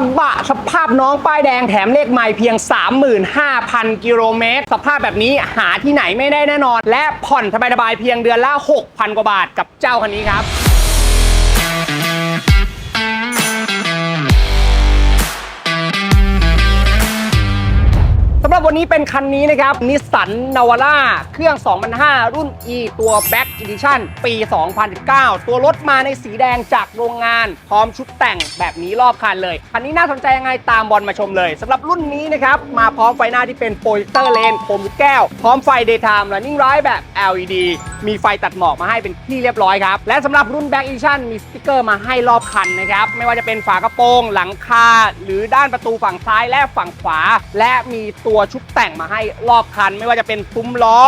ระบะสภาพน้องป้ายแดงแถมเลขใหม่เพียง 35,000 กิโลเมตร สภาพแบบนี้หาที่ไหนไม่ได้แน่นอน และผ่อนสบายๆเพียงเดือนละ 6,000 กว่าบาทกับเจ้าคันนี้ครับำหรับวันนี้เป็นคันนี้นะครับนิสสันนาวาร่าเครื่อง 2005 รุ่น E ตัว Back Edition ปี 2019 ตัวรถมาในสีแดงจากโรงงาน พร้อมชุดแต่งแบบนี้รอบคันเลย คันนี้น่าสนใจยังไงตามบอลมาชมเลยสำหรับรุ่นนี้นะครับ มาพร้อมไฟหน้าที่เป็นโปรเจคเตอร์เลนคมแก้ว พร้อมไฟเดย์ไทม์และนิ่งร้ายแบบ LED มีไฟตัดหมอกมาให้เป็นที่เรียบร้อยครับ และสำหรับรุ่นแบ็กอีชั่นมีสติกเกอร์มาให้รอบคันนะครับ ไม่ว่าจะเป็นฝากระโปรง หลังคา หรือด้านประตูฝั่งซ้ายและฝั่งขวา และมีตัวชุดแต่งมาให้รอบคัน ไม่ว่าจะเป็นซุ้มล้อ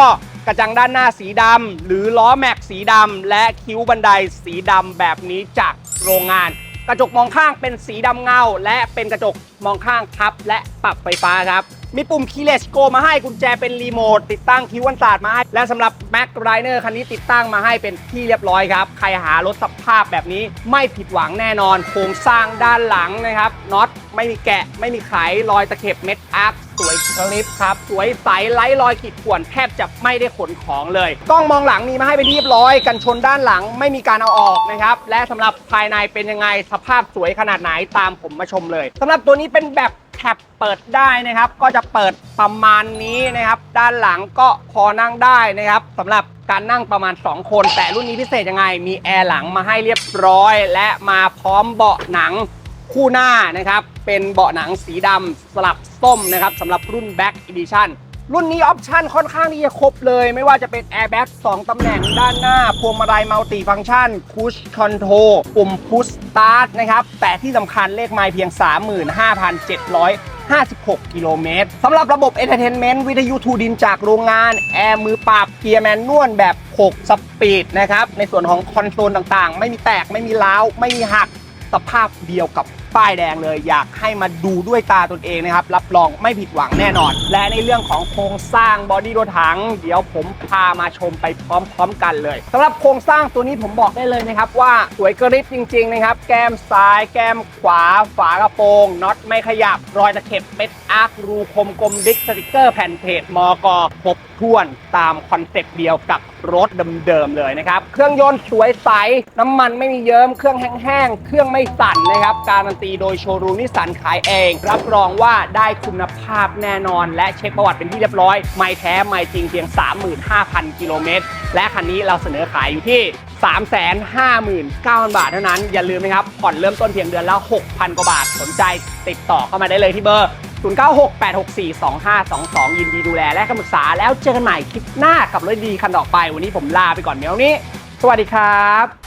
กระจังด้านหน้าสีดำหรือล้อแม็กสีดำและคิ้วบันไดสีดำแบบนี้จากโรงงาน กระจกมองข้างเป็นสีดำเงา และเป็นกระจกมองข้างพับและปรับไฟฟ้าครับ มีปุ่มคีเลสโกมาให้กุญแจเป็นรีโมทติดตั้งคิ้วกันศาสตร์มาให้และสำหรับ Mac Rider คันนี้ติดตั้งมาให้เป็นที่เรียบร้อยครับ ใครหารถสภาพแบบนี้ไม่ผิดหวังแน่นอน โครงสร้างด้านหลังนะครับน็อตไม่มีแกะไม่มีไขรอยตะเข็บเม็ดอาร์ค สวยคลิปครับ สวยใสไร้รอยขีดข่วนแทบจะไม่ได้ขนของเลย กล้องมองหลังมีมาให้เป็นที่เรียบร้อย กันชนด้านหลังไม่มีการเอาออกนะครับ และสำหรับภายในเป็นยังไงสภาพสวยขนาดไหนตามผมมาชมเลยสำหรับตัวนี้เป็นแบบแคปเปิดได้นะครับ ก็จะเปิดประมาณนี้นะครับ ด้านหลังก็พอนั่งได้นะครับสำหรับการนั่งประมาณ 2 คน แต่รุ่นนี้พิเศษยังไง มีแอร์หลังมาให้เรียบร้อย และมาพร้อมเบาะหนัง คู่หน้านะครับเป็นเบาะหนังสีดำสลับส้มนะครับสำหรับรุ่น Back Edition รุ่นนี้ออปชั่นค่อนข้างที่จะครบเลย ไม่ว่าจะเป็น Airbag 2ตำแหน่งด้านหน้า พวงมาลัยมัลติฟังชัน Push Control ปุ่ม Push Start นะครับ แต่ที่สำคัญเลขไมล์เพียง 35,756 กิโลเมตรสำหรับระบบ Entertainment วิทยุทูดินจากโรงงาน แอร์มือปรับเกียร์แมนนวลแบบ 6 สปีดนะครับ ในส่วนของคอนโซลต่างๆ ไม่มีแตกไม่มีล้าว ไม่มีหัก สภาพเดียวกับ ป้ายแดงเลยอยากให้มาดูด้วยตาตนเองนะครับ รับรองไม่ผิดหวังแน่นอน และในเรื่องของโครงสร้างบอดี้รถถัง เดี๋ยวผมพามาชมไปพร้อมๆกันเลยสำหรับโครงสร้างตัวนี้ผมบอกได้เลยนะครับว่าสวยกริบจริงๆนะครับ แก้มซ้าย แก้มขวา ฝากระโปรงน็อตไม่ขยับ รอยตะเข็บเป็ดอาร์ครูคมกลมดิกสติกเกอร์แผ่นเพจมอกครบถ้วนตามคอนเซ็ปต์เดียวกับรถเดิมๆเลยนะครับ เครื่องยนต์สวยใส น้ำมันไม่มีเยิ้ม เครื่องแห้งๆ เครื่องไม่สั่นนะครับ การันตีโดยโชว์รูมนิสสันขายเอง รับรองว่าได้คุณภาพแน่นอน และเช็คประวัติเป็นที่เรียบร้อย ไม่แท้ไม่จริงเพียง 35,000 กิโลเมตร และคันนี้เราเสนอขายอยู่ที่ 359,000 บาทเท่านั้น อย่าลืมนะครับ ผ่อนเริ่มต้นเพียงเดือนละ 6,000 กว่าบาท สนใจติดต่อเข้ามาได้เลยที่เบอร์ 0968642522 ยินดีดูแลและคำปรึกษาแล้วเจอกันใหม่คลิปหน้ากับรถดีคันต่อไป วันนี้ผมลาไปก่อนเดี๋ยวนี้ สวัสดีครับ